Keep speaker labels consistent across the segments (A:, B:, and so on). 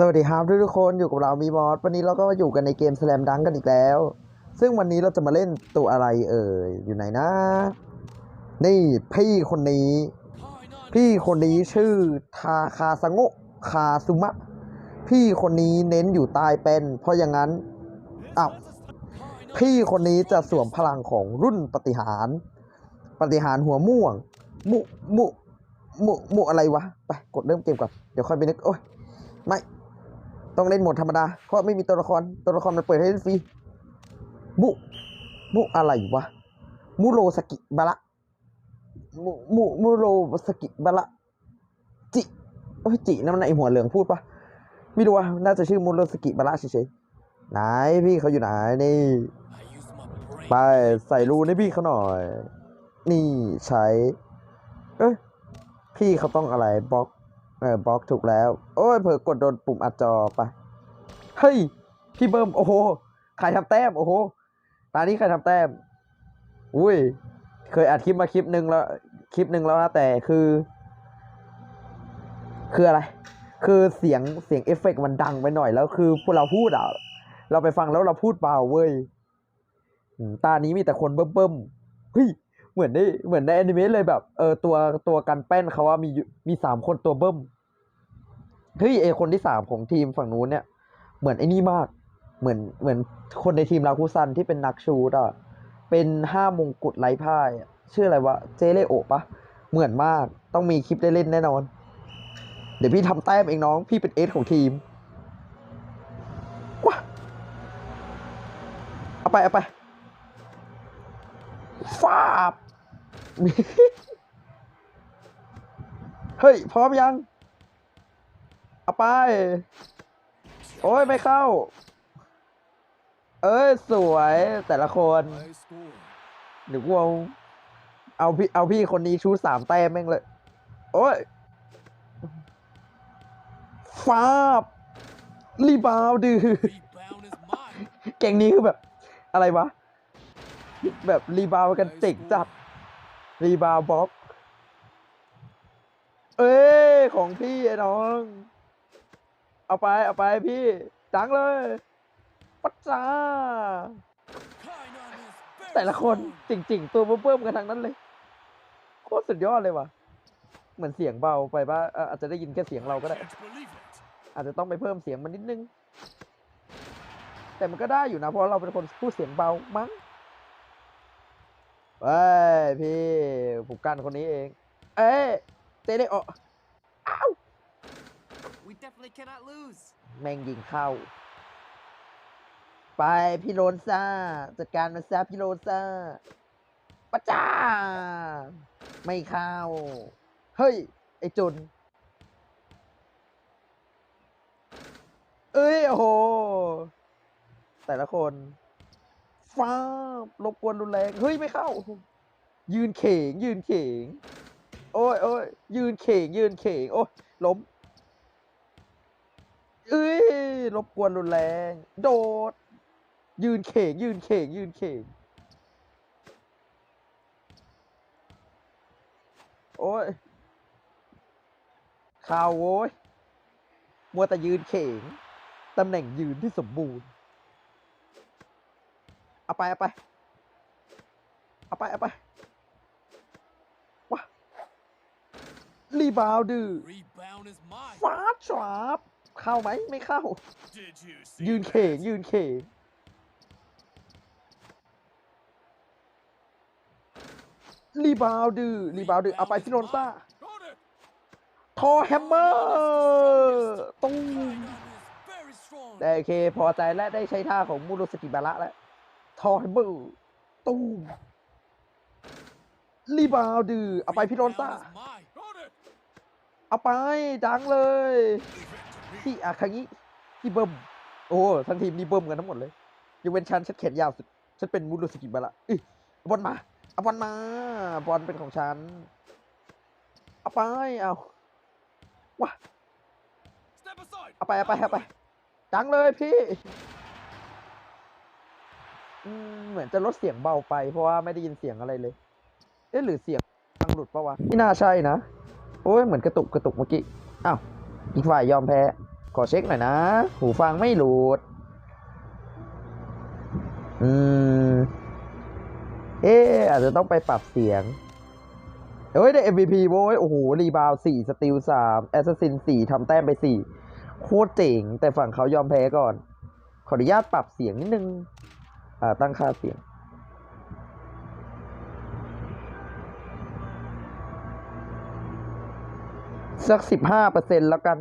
A: สวัสดีครับทุกๆคนอยู่กับเรามีมอสวันนี้เราก็อยู่กันในเกม Slam Dunk กันอีกแล้ว ซึ่งวันนี้เราจะมาเล่นตัวอะไรเอ่ยอยู่ไหนนะ นี่พี่คนนี้ พี่คนนี้ชื่อทาคาสังโงะคาซุมะ พี่คนนี้เน้นอยู่ใต้เป็น เพราะอย่างนั้นอ้าวพี่คนนี้จะสวมพลังของรุ่นปฏิหาร ปฏิหารหัวม่วง มุมุมุมุอะไรวะไปกดเริ่มเกมก่อนเดี๋ยวค่อยไปนึกโอ้ยไม่ ต้องเล่นโหมดธรรมดา เพราะไม่มีตัวละคร ตัวละครมันเปิดให้เล่นฟรี มุมุอะไรวะ มุโรสกิบาระมุมุมุโรสกิบาระจิโอ้ยจินั่นมันไอหัวเหลืองพูดปะไม่รู้ว่าน่าจะชื่อมุโรสกิบาระเฉยๆ ไหนพี่เขาอยู่ไหนนี่ ไปใส่รูให้พี่เขาหน่อย นี่ใช้ เอ้ยพี่เขาต้องอะไรบล็อก เออบล็อกถูกแล้ว โอ้ยเผลอกดโดนปุ่มอัดจอไปเฮ้ย พี่เบิ้มโอ้โหใครทำแต้ม โอ้โหตานี้ใครทำแต้ม อุ้ย เคยอัดคลิปมาคลิปหนึ่งแล้ว คลิปหนึ่งแล้วนะแต่คือ คืออะไร คือเสียงเสียงเอฟเฟกต์มันดังไปหน่อยแล้วคือพวกเราพูดอะ เราไปฟังแล้วเราพูดเบาเว้ยตานี้มีแต่คนเบิ่มเบิ่มๆเฮ้ยเหมือนได้เหมือนในแอนิเมะเลยแบบ เออตัวตัวกันแป้นเขาว่ามีมีสามคนตัวเบิ่ม เฮ้ยไอคนที่สามของทีมฝั่งนู้นเนี่ย เหมือนไอ้นี่มาก เหมือนเหมือนคนในทีมลาคูซันที่เป็นนักชูดอะเป็นห้ามงกุฎไร้พ่ายอะชื่ออะไรวะเจเลโอปะเหมือนมากต้องมีคลิปได้เล่นแน่นอน เดี๋ยวพี่ทำแต้มเองน้อง พี่เป็นเอสของทีมว้าเอาไปเอาไปฟาบ เฮ้ย พร้อมยัง ไป โอ้ยไม่เข้า เอ้ยสวยแต่ละคนเดี๋ยวกูเอาเอาพี่เอาพี่คนนี้ชูสามแต้มแม่งเลย โอ้ยฟาบรีบาวดือเก่งนี้คือแบบ อะไรวะ แบบรีบาวกันเจ๋งจัด รีบาวบ็อกเอ้ย ของพี่ไอ้น้อง เอาไปเอาไปพี่จังเลยปัจจาแต่ละคนจริง ๆ ตัวเบิ่มๆกันทั้งนั้นเลยโคตรสุดยอดเลยว่ะ เหมือนเสียงเบาไปป่ะอาจจะได้ยินแค่เสียงเราก็ได้ อาจจะต้องไปเพิ่มเสียงมันนิดนึง แต่มันก็ได้อยู่นะเพราะเราเป็นคนพูดเสียงเบามั้งเอ้ยพี่ผู้กันคนนี้เอง เอ้ยเตะได้ออกอ้าว
B: We definitely cannot lose.
A: แม่งยิงเข้า ไปพี่โรนซ่าจัดการมันซะพี่โรนซ่าปะจ้า ไม่เข้า เฮ้ย ไอจุน เอ้ย โอ้โห แต่ละคน ฟ้าบรบกวนรุนแรง เฮ้ย ไม่เข้า ยืนเข่งยืนเข่งโอ้ยโอ้ยยืนเข่งยืนเข่งโอ้ยล้ม เอ้ยรบกวนรุนแรง โดด ยืนเข่งยืนเข่งยืนเข่งโอ้ยข่าวโว้ย มัวแต่ยืนเข่งตำแหน่งยืนที่สมบูรณ์ เอาไป เอาไป เอาไป เอาไปว้ารีบาวดื้อ
B: Rebound is mine.
A: ฟาดชวาบ เข้าไหมไม่เข้า
B: Did you
A: ยืนเข่งยืนเข่งรีบาวดื้อรีบาวดื้อเอาไปฟิโรนซ่าทอแฮมเมอร์ตุ้มแต่โอเคพอใจและได้ใช้ท่าของมูโรสกิบาระแล้วทอแฮมเมอร์ตุ้มรีบาวดื้อเอาไปฟิโรนซ่าเอาไปดังเลย พี่อาคางิพี่เบิ้มโอ้ทั้งทีมนี่เบิ้มกันทั้งหมดเลยยกเว้นฉันฉันแขนยาวสุดฉันเป็นมูโรสกิบาระเอ้ยบอลมาเอาบอลมา บอลเป็นของฉันเอาไปเอาว้าเอาไปเอาไปเอาไปดังเลยพี่เหมือนจะลดเสียงเบาไปเพราะว่าไม่ได้ยินเสียงอะไรเลย เอ๊ะหรือเสียงฟังหลุดปะวะไม่น่าใช่นะ โอ้ยเหมือนกระตุกกระตุกเมื่อกี้ อ้าว อีกฝ่ายยอมแพ้ ขอเช็คหน่อยนะ หูฟังไม่หลุด อืม เอ๊อาจจะต้องไปปรับเสียงเฮ้ยได้ MVP โว้ย โอ้โห รีบาวสี่สติลสามแอสซัสซินสี่ทำแต้มไปสี่โคตรเจ๋ง แต่ฝั่งเขายอมแพ้ก่อน ขออนุญาตปรับเสียงนิดนึง อ่า ตั้งค่าเสียง สักสิบห้าเปอร์เซ็นต์แล้วกัน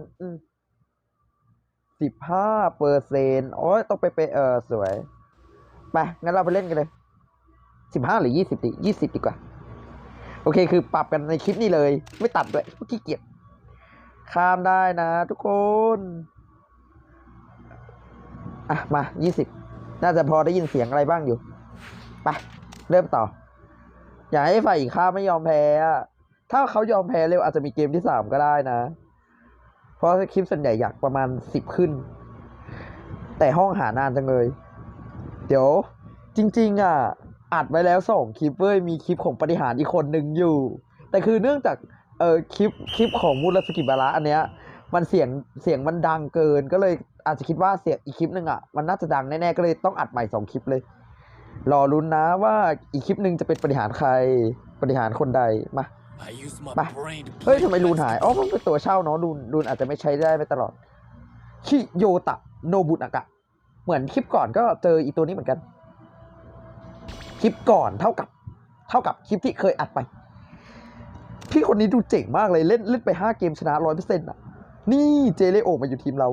A: สิบห้าเปอร์เซ็นโอ้ยต้องไปไปเออสวย ไป งั้นเราไปเล่นกันเลยสิบห้าหรือยี่สิบดียี่สิบดีกว่า โอเคคือปรับกันในคลิปนี้เลย ไม่ตัดด้วยขี้เกียจข้ามได้นะทุกคน อะ มายี่สิบน่าจะพอได้ยินเสียงอะไรบ้างอยู่ ไป เริ่มต่อ อยากให้ฝ่ายอีกข้าไม่ยอมแพ้ ถ้าเขายอมแพ้เร็วอาจจะมีเกมที่สามก็ได้นะ ราะคลิปส่วนใหญ่อยากประมาณสิบขึ้น แต่ห้องหานานจังเลย เดี๋ยวจริง ๆ อะอัดไว้แล้วสองคลิปเว้ยมีคลิปของปฏิหารอีกคนหนึ่งอยู่ แต่คือเนื่องจากเออคลิปคลิปของมูลสกิบาระอันเนี้ย มันเสียงเสียงมันดังเกินก็เลยอาจจะคิดว่าเสียงอีกคลิปหนึ่งอะมันน่าจะดังแน่ๆก็เลยต้องอัดใหม่สองคลิปเลยรอลุ้นนะว่าอีกคลิปหนึ่งจะเป็นปฏิหารใครปฏิหารคนใดมา
B: I use my
A: Bah.
B: brain to
A: เฮ้ย
B: play
A: ทำไมรูน
B: best
A: หาย
B: of
A: อ๋อ
B: me.
A: มันเป็นตัวเช่าเนาะรูนรูนอาจจะไม่ใช้ได้ไปตลอดคิโยตะโนบุนากะ เหมือนคลิปก่อนก็เจออีตัวนี้เหมือนกัน คลิปก่อนเท่ากับ เท่ากับคลิปที่เคยอัดไป พี่คนนี้ดูเจ๋งมากเลยเล่นเล่นไปห้าเกมชนะร้อยเปอร์เซ็นต์อะ นี่เจเลโอมาอยู่ทีมเรา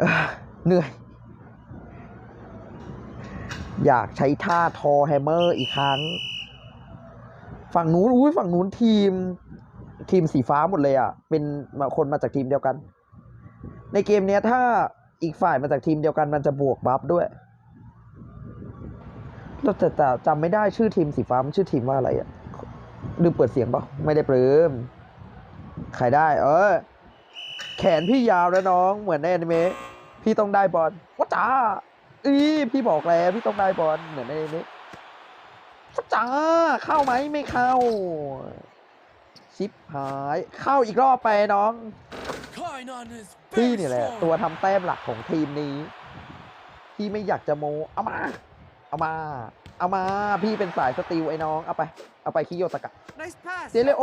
A: เอ้อเหนื่อย อยากใช้ท่าทอแฮมเมอร์อีกครั้ง ฝั่งนู้นอุ้ยฝั่งนู้นทีมทีมสีฟ้าหมดเลยอะ เป็นมาคนมาจากทีมเดียวกัน ในเกมเนี้ยถ้าอีกฝ่ายมาจากทีมเดียวกันมันจะบวกบัฟด้วยเราจะจะจำไม่ได้ชื่อทีมสีฟ้ามันชื่อทีมว่าอะไรอะลืมเปิดเสียงปล่าไม่ได้ปลืมใครได้ เออ แขนพี่ยาวแล้วน้อง เหมือนในอนิเมะพี่ต้องได้บอลว้าจ้าอีพี่บอกแล้วพี่ต้องได้บอลเหมือนในอนิเมะ จ้าเข้าไหมไม่เข้า ชิปหาย เข้าอีกรอบไปน้อง พี่นี่แหละ ตัวทำแต้มหลักของทีมนี้พี่ไม่อยากจะโมเอามา เอามา เอามา พี่เป็นสายสติลไอ้น้อง เอาไป เอาไปคิโยตะกะเซเลโอ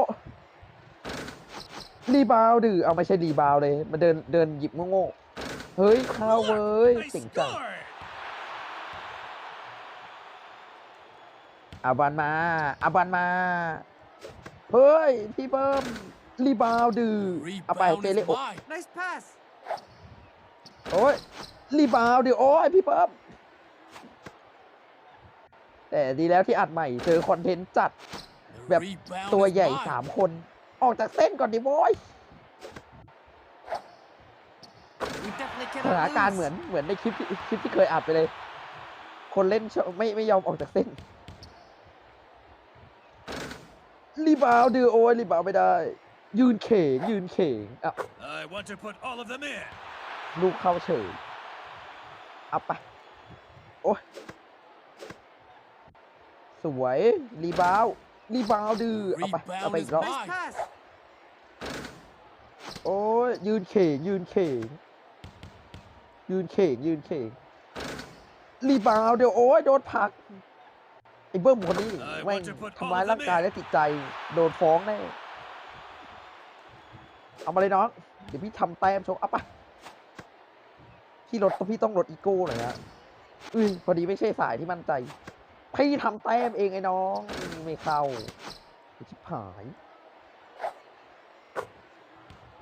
A: รีบาวดื้อเอาไม่ใช่รีบาวเลย มาเดินเดินหยิบโง่ๆเฮ้ยเข้าเว้ย
B: They
A: เจ๋งจัง
B: scored.
A: เอาบอลมาเอาบอลมา เฮ้ยพี่เบิ้มรีบาวดื้อเอาไป
B: Rebound
A: เซเล
B: is
A: โอ
B: mine. Nice pass.
A: โอ้ยรีบาวดิโอ้ยพี่เปิ้มแต่ดีแล้วที่อัดใหม่เจอคอนเทนต์จัด
B: The
A: แบบ
B: rebound
A: ตัว
B: is
A: ใหญ่
B: mine.
A: สามคน ออกจากเส้นก่อนดิโว้ย
B: We definitely
A: สถาน
B: cannot
A: การณ์
B: lose.
A: เหมือนเหมือนในคลิปที่คลิปที่เคยอัดไปเลย คนเล่นชอบไม่ไม่ยอมออกจากเส้น รีบาวดือโอ้ยรีบาวไม่ได้ ยืนเข่งยืนเข่งอะ
B: I want to put all of them in.
A: ลูกเข้าเฉยเอาไป โอ้ยสวยรีบาวรีบาวดื้อเอาไปเอา
B: Rebound
A: ไปอี
B: is
A: กรอบ
B: mine. pass.
A: โอ้ยยืนเข่งยืนเข่งยืนเข่งยืนเข่งรีบาวเดี๋ยวโอ้ยโดนผลัก ไอ้เบิ้มคนนี้
B: I
A: แม่ง
B: want to put
A: ทำร้าย
B: all of
A: ร่างกาย
B: them
A: และจิตใจ โดนฟ้องแน่เอามาเลยน้อง เดี๋ยวพี่ทำแต้มโชว์เอาไปะพี่ลดพี่ต้องลดอีโก้หน่อยนะอุ้ยพอดีไม่ใช่สายที่มั่นใจ พี่ทำแต้มเองไอ้น้อง ไม่เข้าไอ้ชิบหาย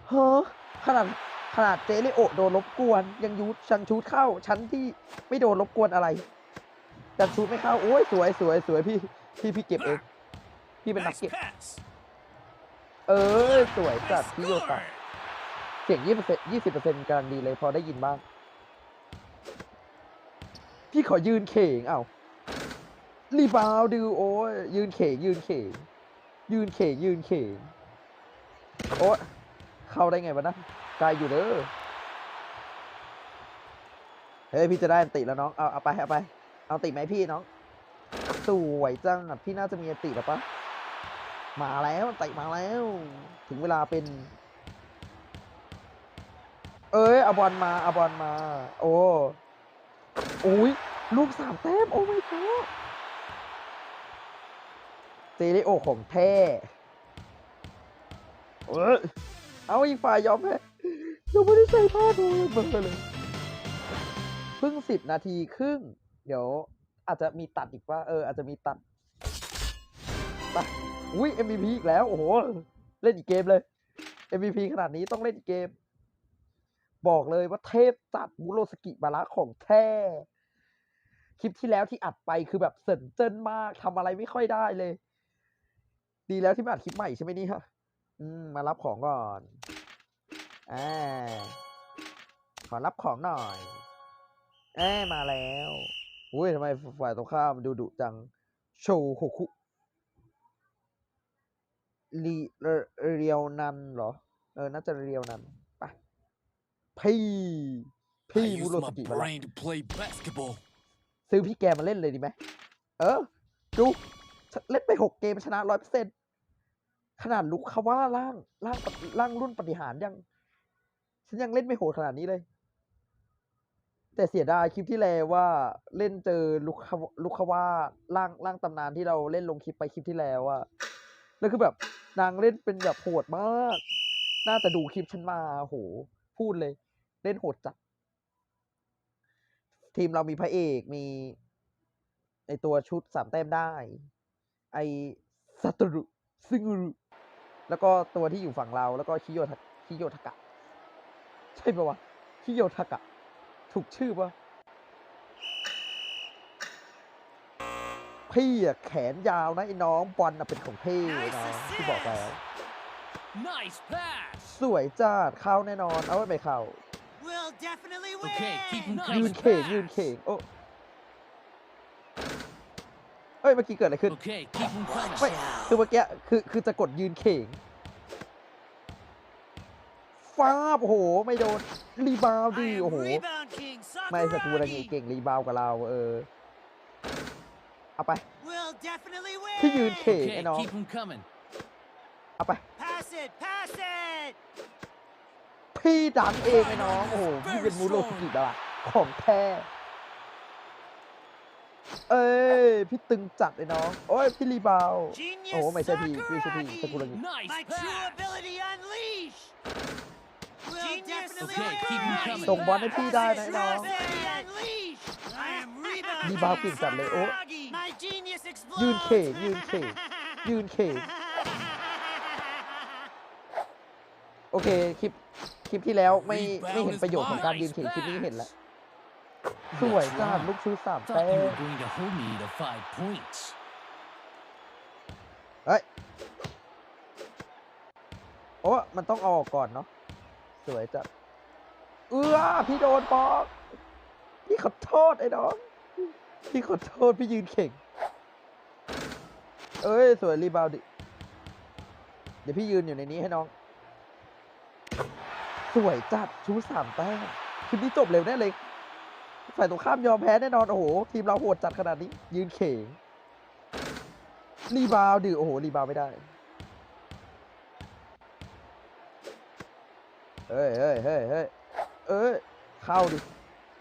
A: เฮ้อขนาดขนาดเจเลโอโดนรบกวน ยังยูชันชูดเข้า ชั้นที่ไม่โดนรบกวนอะไร แต่ชูดไม่เข้าโอ้ยสวยสวยสวยพี่พี่พี่เก็บเองพี่เป็นนัก
B: Nice
A: เก็บ
B: pass.
A: เออสวยจัด
B: They
A: พี่โยตะ
B: scored.
A: เสียงยี่สิบเปอร์เซ็นยี่สิบเปอร์เซ็นต์กำลังดีเลยพอได้ยินบ้าง พี่ขอยืนเข่งเอ้ารีบาวดูโอ้ยยืนเข่งยืนเข่งยืนเข่งยืนเข่งโอ้ยเข้าได้ไงวะนะไกลอยู่เด้อเฮ้ยพี่จะได้อันติแล้วน้องเอาเอาไปเอาไป เอาติไหมพี่น้อง สวยจังอะพี่น่าจะมีติแล้วปะมาแล้วติมาแล้ว ถึงเวลาเป็น เอ้ยอาบอลมาอาบอลมา โอ้โอ้ยลูกสามแต้ม โอ้ไม่พอซีริโอของแท้เอ้ยเอาอีกฝ่ายยอมแพ้ยังไม่ได้ใส่ผ้าดูเบอร์เลยเพิ่งสิบนาทีครึ่ง เดี๋ยวอาจจะมีตัดอีกว่าเอออาจจะมีตัดไปอุ้ย MVP อีกแล้ว โอ้โห เล่นอีกเกมเลย MVP ขนาดนี้ต้องเล่นอีกเกม บอกเลยว่าเทพจัดมูโรสกิบาระของแท้คลิปที่แล้วที่อัดไปคือแบบเสินเจิ้นมากทำอะไรไม่ค่อยได้เลย ดีแล้วที่ไม่อัดคลิปใหม่ใช่ไหมนี่ยอืมมารับของก่อนอ่าขอรับของหน่อยเอ้มาแล้ว อุ้ยทำไมฝ่ายตรงข้ามดูดุจัง โชว์โคคุรีเรเรียวนันเหรอ เออ น่าจะเรียวนันไปพี่
B: I
A: พี่มู
B: use
A: โรส
B: my
A: กิมาละ
B: brain to play basketball.
A: ซื้อพี่แกมาเล่นเลยดีไหม เออ ดูชเล่นไปหกเกมชนะร้อยเปอร์เซ็นขนาดลุกคาว่าล่างล่างปฏิล่างรุ่นปฏิหารยัง ฉันยังเล่นไม่โหดขนาดนี้เลย แต่เสียดายคลิปที่แล้วว่าเล่นเจอลุกคาลุกคาว่าล่างล่างตำนานที่เราเล่นลงคลิปไปคลิปที่แล้วอะแล้วคือแบบนางเล่นเป็นแบบโหดมาก น่าจะดูคลิปฉันมาโห พูดเลย เล่นโหดจัด ทีมเรามีพระเอกมีไอตัวชุดสามแต้มได้ ไอซัตรุซึงุรุแล้วก็ตัวที่อยู่ฝั่งเรา แล้วก็คิโยทะคิโยทากะ ใช่ปะวะคิโยทากะ ถูกชื่อปะพี่อะแขนยาวนะไอ้น้องบอลน่ะเป็นของพี่ไอ้น้องที่บอกแล้ว
B: Nice pass.
A: สวยจัดเข้าแน่นอนเอาไว้ไปเข้า
C: We'll definitely win.
B: Okay, keep 'em
A: ยืน
B: Nice
A: เข่ง
B: pass
A: ยืนเข่งโอ้เอ้ยเมื่อกี้เกิดอะไรขึ้น
B: Okay, keep him coming.
A: ไม่คือเมื่อกี้คือคือจะกดยืนเข่ง ฟ้าบโอ้โห ไม่โดน รีบาวดี
C: I am
A: โอ้โห
C: Rebound King
A: ไม่สกูระเง
C: Sakuragi.
A: เก่งรีบาวกับเรา เออ เอาไป
C: We'll definitely win.
A: ที่ยืนเข่ง
B: Okay,
A: ไอ้น้อง
B: keep him coming.
A: เอาไป
C: Pass it, pass it.
A: พี่ดันเองไอ้น้อง โอ้โห พี่เป็นมูโรสกิดอะของแท้ เอ้ย พี่ตึงจัดไอ้น้อง โอ้ย พี่รีบาว
C: Genius
A: โอ้ไม่ใช่พี่ พี่ไม่ใช่พี่สกุล
C: Sakuragi.
A: ส่งบอลให้พี่ได้นะไอ้
C: True
A: น้อง
C: ability unleashed. I am Rebound
A: รีบาว
C: King
A: เก่งจัดเลยโอ้
C: Sakuragi. My genius
A: ยืน
C: explodes.
A: เข่งยืนเข่งยืนเข่งโอเค คลิป คลิปที่แล้วไม่ไม่เห็นประโยชน์ของการยืนเข่งคลิปนี้เห็นแล้วสวยจ้าลูกชุดสาม
B: Thought
A: แต้
B: you
A: ม
B: were going to hold me to five points.
A: เฮ้ย โอ้ มันต้องเอาออกก่อนเนาะ สวยจัด เอื้อพี่โดนปอกพี่ขอโทษไอ้น้อง พี่ขอโทษพี่ยืนเข่ง เอ้ย สวยรีบาวดิ เดี๋ยวพี่ยืนอยู่ในนี้ให้น้อง สวยจัดชูสามแต้มคลิปนี้จบเร็วแน่เลยฝ่ายตรงข้ามยอมแพ้แน่นอน โอ้โห ทีมเราโหดจัดขนาดนี้ ยืนเข่งรีบาวดิโอ้โห รีบาวไม่ได้ เฮ้ยเฮ้ยเฮ้ยเฮ้ยเอ้ยเข้าดิ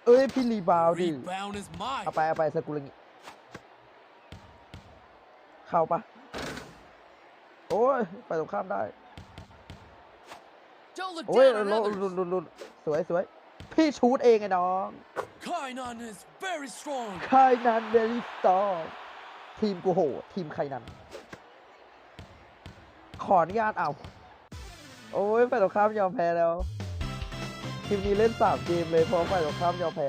A: เอ้ยพี่รีบาวดิ
B: Rebound is mine.
A: เอาไปเอาไปสกุลงิเข้าปะโอ้ยไปตรงข้ามได้
B: Don't look
A: โอ้ย
B: down on
A: ลุน
B: others.
A: ลุนลุนลุนสวยสวยพี่ชูดเองไอ้น้อง
B: Kainan is very strong.
A: ไคนันเดลิสตอร์ทีมกูโหดทีมไคนันขออนุญาตเอา โอ้ยฝ่ายตรงข้ามยอมแพ้แล้ว ทีมนี้เล่นสามเกมเลยเพราะฝ่ายตรงข้ามยอมแพ้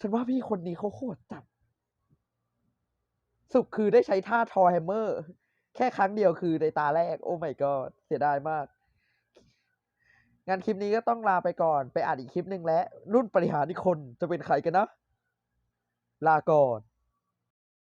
A: ฉันว่าพี่คนนี้เขาโคตรจัดสุดคือได้ใช้ท่าทอแฮมเมอร์ แค่ครั้งเดียวคือในตาแรก โอ้ my god เสียดายมาก งานคลิปนี้ก็ต้องลาไปก่อน ไปอ่านอีกคลิปหนึ่งแล้วรุ่นปริหารอีกคนจะเป็นใครกันนะ ลาก่อน